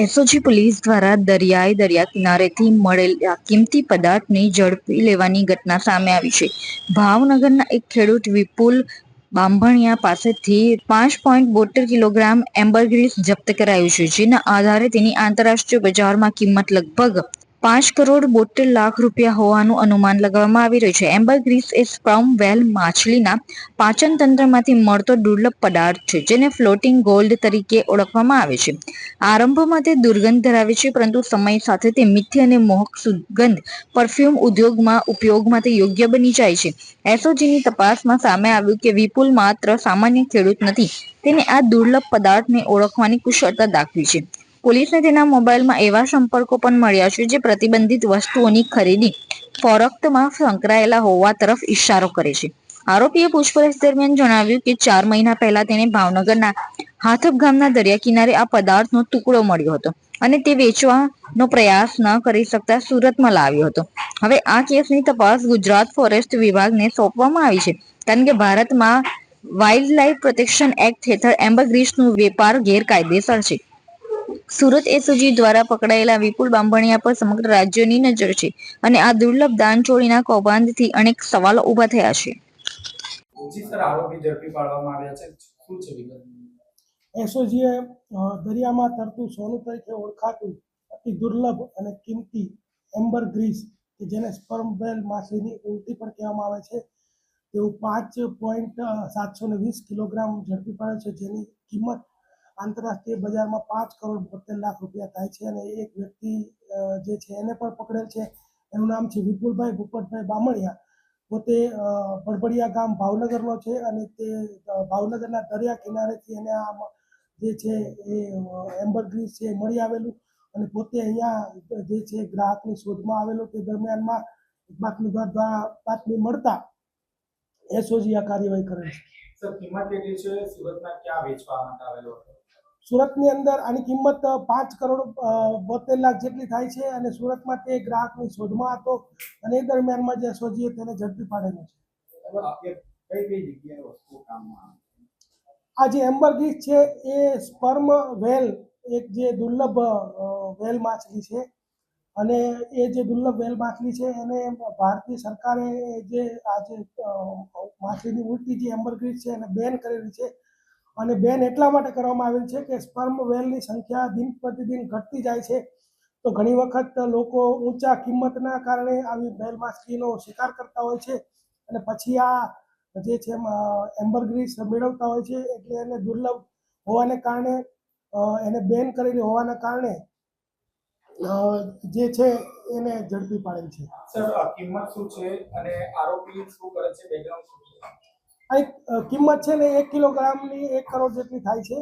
SOG police દ્વારા દરિયાઈ દરિયા કિનારેથી મળેલા કિંમતી પદાર્થની ઝડપી લેવાની ઘટના સામે આવી છે. ભાવનગરના એક ખેડૂત વિપુલ બાંભણિયા પાસેથી પાંચ પોઈન્ટ બોતેર કિલોગ્રામ એમ્બરગ્રીસ જપ્ત કરાયું છે, જેના આધારે તેની આંતરરાષ્ટ્રીય બજારમાં કિંમત લગભગ પાંચ કરોડ બોતેર લાખ રૂપિયા હોવાનું અનુમાન લગાવવામાં આવી રહ્યું છે. એમ્બર ગ્રીસ એ સ્પર્મ વેલ માછલીના પાચન તંત્રમાંથી મળતો દુર્લભ પદાર્થ છે, જેને ફ્લોટિંગ ગોલ્ડ તરીકે ઓળખવામાં આવે છે. આરંભમાં તે દુર્ગંધ ધરાવે છે, પરંતુ સમય સાથે તે મીઠી અને મોહક સુગંધ પરફ્યુમ ઉદ્યોગમાં ઉપયોગ માટે યોગ્ય બની જાય છે. એસઓજીની તપાસમાં સામે આવ્યું કે વિપુલ માત્ર સામાન્ય ખેડૂત નથી, તેને આ દુર્લભ પદાર્થને ઓળખવાની કુશળતા દાખવી છે. પોલીસને તેના મોબાઈલમાં એવા સંપર્કો પણ મળ્યા છે જે પ્રતિબંધિત વસ્તુઓની ખરીદી ફોરક્તમાં સંકળાયેલા હોવા તરફ ઇશારો કરે છે. આરોપીએ પૂછપરછ દરમિયાન જણાવ્યું કે ચાર મહિના પહેલા તેને ભાવનગરના હાથપ ગામના દરિયા કિનારે આ પદાર્થનો ટુકડો મળ્યો હતો અને તે વેચવાનો પ્રયાસ ન કરી શકતા સુરતમાં લાવ્યો હતો. હવે આ કેસની તપાસ ગુજરાત ફોરેસ્ટ વિભાગને સોંપવામાં આવી છે, કારણ કે ભારતમાં વાઇલ્ડ લાઇફ પ્રોટેક્શન એક્ટ હેઠળ એમ્બરગ્રીસનું વેપાર ગેરકાયદેસર છે. સુરત એસઓજી દ્વારા પકડાયેલા વિપુલ બાંભણિયા પર સમગ્ર રાજ્યની નજર છે અને આ દુર્લભ દાનચોરીના કૌભાંડથી અનેક સવાલો ઊભા થયા છે. એસઓજીએ દરિયામાં તરતું સોનું તરીકે ઓળખાતું અતિ દુર્લભ અને કિંમતી એમ્બર ગ્રીસ કે જેને સ્પર્મ બેલ માછલીની ઉલટી પણ કહેવામાં આવે છે તેવું પાંચ પોઈન્ટ સાતસો ને વીસ કિલોગ્રામ ઝડપી પાડે છે જેની કિંમત આંતરરાષ્ટ્રીય બજારમાં પાંચ કરોડ બોતેર લાખ રૂપિયા થાય છે અને એક વ્યક્તિ જે છે એને પણ પકડેલ છે. એનું નામ છે વિપુલભાઈ ભૂપતભાઈ બામણિયા. પોતે ભડભડિયા ગામ ભાવનગરનો છે અને તે ભાવનગરના દરિયા કિનારેથી એને આ જે છે એ એમ્બરગ્રીસ છે મળી આવેલું. અને પોતે અહીંયા જે છે ગ્રાહકની શોધમાં આવેલો તે દરમિયાનમાં બાતમીદાર દ્વારા બાતમી મળતા એસઓજી આ કાર્યવાહી કરે છે. સર, કિંમત કેટલી છે? સુરતમાં ક્યાં વેચવા માટે આવેલો હતો? સુરતની અંદર આની કિંમત પાંચ કરોડ બોતેર લાખ જેટલી થાય છે અને સુરતમાં તે ગ્રાહકની શોધમાં હતો અને એ દરમિયાનમાં જે શોધીએ તેને ઝડપી પાડેલો છે? આ જે એમ્બરગીસ છે એ સ્પર્મ વેલ એક જે દુર્લભ વેલ માછલી છે અને એ જે દુર્લભ વેલ માછલી છે એને ભારતીય સરકારે જે આ જે માછલીની ઉલટી જે એમ્બરગ્રીસ છે એને બેન કરેલી છે અને બેન એટલા માટે કરવામાં આવેલ છે કે સ્પર્મ વેલની સંખ્યા દિન પ્રતિદિન ઘટતી જાય છે. તો ઘણી વખત લોકો ઊંચા કિંમતના કારણે આવી વેલ માછલીનો શિકાર કરતા હોય છે અને પછી આ જે છે એમ્બરગ્રીસ મેળવતા હોય છે એટલે એને દુર્લભ હોવાને કારણે એને બેન કરેલી હોવાના કારણે જે છે એને ઝડપી પાડેલ છે. સર કિંમત શું છે અને આરોપી શું કરે છે? બેકગ્રાઉન્ડ શું છે? આ કિંમત છે ને એક કિલોગ્રામની એક કરોડ જેટલી થાય છે.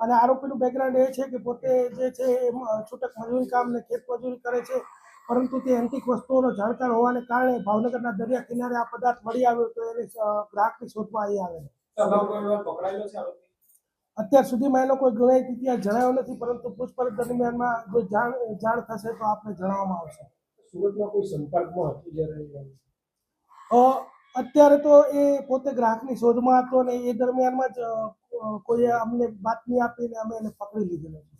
અને આરોપીનું બેકગ્રાઉન્ડ એ છે કે પોતે જે છે એ છૂટક મજૂરી કામ ને ખેત મજૂરી કરે છે. પરંતુ તે એન્ટિક વસ્તુઓનો જાણકાર હોવાને કારણે ભાવનગરના દરિયા કિનારે આ પદાર્થ મળી આવ્યો તો એને ગ્રાહકની શોધમાં અહીં આવે. અત્યાર સુધીમાં એનો કોઈ ગુનાહિત ઇતિહાસ જણાયો નથી પરંતુ પૂછપરછ દરમિયાનમાં જો જાણ જાણ થશે તો આપને જણાવવામાં આવશે. સુરતમાં કોઈ સંપર્કમાં હતું જ્યારે અત્યારે તો એ પોતે ગ્રાહકની શોધમાં હતો અને એ દરમિયાનમાં જ કોઈએ અમને બાતમી આપીને અમે એને પકડી લીધેલો છે.